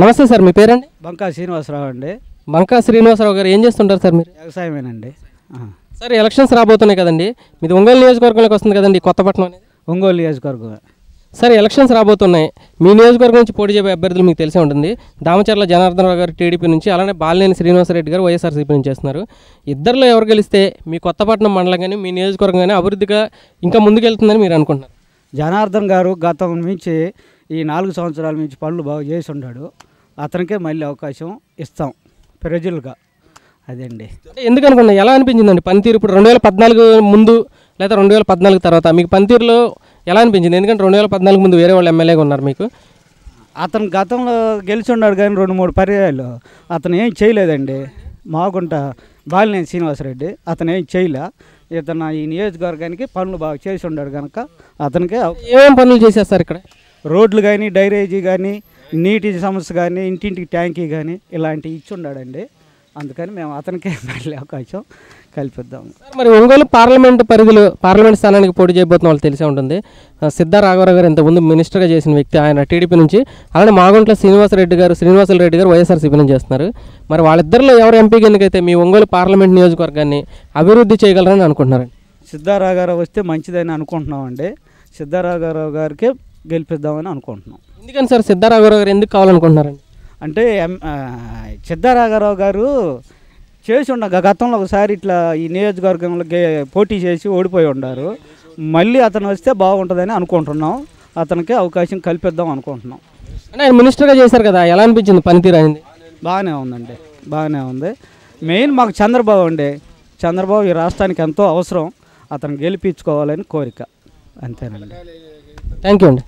నమస్తే సార్ మీ పేరండి? బంకా శ్రీనివాసరావు అండి. బంకా శ్రీనివాసరావు గారు ఏం చేస్తుంటారు సార్ మీరు? వ్యవసాయమేనండి. సార్ ఎలక్షన్స్ రాబోతున్నాయి కదండి. మీది ఒంగోలు నియోజకవర్గంలోకి వస్తుంది కదండి కొత్తపట్నం అనేది. ఒంగోలు నియోజకవర్గం సార్ ఎలక్షన్స్ రాబోతున్నాయి. మీ నియోజకవర్గం నుంచి పోటీ చేయబోయే అభ్యర్థులు మీకు తెలిసే ఉంటుంది. దామచర్ల జనార్దన్ రావు గారు టీడీపీ నుంచి అలానే బాలినేని శ్రీనివాసరెడ్డి గారు వైఎస్ఆర్సీపీ నుంచి చేస్తున్నారు. ఇద్దరిలో ఎవరు గెలిస్తే మీ కొత్తపట్నం మండలం కానీ మీ నియోజకవర్గం కానీ అభివృద్ధిగా ఇంకా ముందుకెళ్తుందని మీరు అనుకుంటున్నారు? జనార్దన్ గారు గతం నుంచి ఈ నాలుగు సంవత్సరాల నుంచి పనులు బాగా చేసి ఉన్నాడు అతనికే మళ్ళీ అవకాశం ఇస్తాం. ప్రజలుగా. అదండి. అంటే ఎందుకు అనుకున్నా ఎలా అనిపించిందండి? పనితీరు ఇప్పుడు రెండు వేల పద్నాలుగు ముందు లేదా రెండు వేల పద్నాలుగు తర్వాత మీకు పనితీరులో ఎలా అనిపించింది? ఎందుకంటే రెండు వేల పద్నాలుగు ముందు వేరే వాళ్ళు ఎమ్మెల్యేగా ఉన్నారు మీకు. అతను గతంలో గెలిచి ఉన్నాడు కానీ రెండు మూడు పర్యాయాలు. అతను ఏం చేయలేదండి. మాగుంట బాలినేని శ్రీనివాసరెడ్డి అతను ఏం చేయలే. ఇతను ఈ నియోజకవర్గానికి పనులు బాగా చేసి ఉన్నాడు కనుక అతనికే ఏమేం పనులు చేసేస్తారు ఇక్కడ? రోడ్లు కానీ డైరేజీ కానీ నీటి సమస్య కానీ ఇంటింటికి ట్యాంకీ కానీ ఇలాంటివి ఇచ్చి ఉన్నాడండి. అందుకని మేము అతనికే మళ్ళీ అవకాశం కల్పిద్దాం మరి ఒంగోలు పార్లమెంట్ పరిధిలో పార్లమెంట్ స్థానానికి పోటీ చేయబోతున్న వాళ్ళు తెలిసే ఉంటుంది. సిద్ధా రాఘవరావు గారు ఇంతకుముందు మినిస్టర్గా చేసిన వ్యక్తి. ఆయన టీడీపీ నుంచి అలానే మాగుంట్ల శ్రీనివాసరెడ్డి గారు శ్రీనివాసులు రెడ్డి గారు వైఎస్ఆర్సీపీ నుంచి చేస్తున్నారు. మరి వాళ్ళిద్దరిలో ఎవరు ఎంపీకి ఎన్నికైతే మీ ఒంగోలు పార్లమెంట్ నియోజకవర్గాన్ని అభివృద్ధి చేయగలరని అనుకుంటున్నారండి? సిద్ధారాఘరావు వస్తే మంచిదని అనుకుంటున్నామండి. సిద్ధారాఘరావు గారికి గెలిపిద్దామని అనుకుంటున్నాం. ఎందుకని సార్ సిద్ధా రాఘవరావు గారు ఎందుకు కావాలనుకుంటున్నారండి? అంటే సిద్ధారాఘరావు గారు చేసి ఉండ గతంలో ఒకసారి ఇట్లా ఈ నియోజకవర్గంలో గే- పోటీ చేసి ఓడిపోయి ఉన్నారు మళ్ళీ అతను వస్తే బాగుంటుందని అనుకుంటున్నాం. అతనికి అవకాశం కల్పిద్దాం అనుకుంటున్నాం. అంటే ఆయన మినిస్టర్గా చేశారు కదా ఎలా అనిపించింది పనితీరు అయింది బాగానే ఉందండి. బాగానే ఉంది. మెయిన్ మాకు చంద్రబాబు అండి. చంద్రబాబు ఈ రాష్ట్రానికి ఎంతో అవసరం. అతను గెలిపించుకోవాలని కోరిక. అంతేనండి. థ్యాంక్ యూ అండి.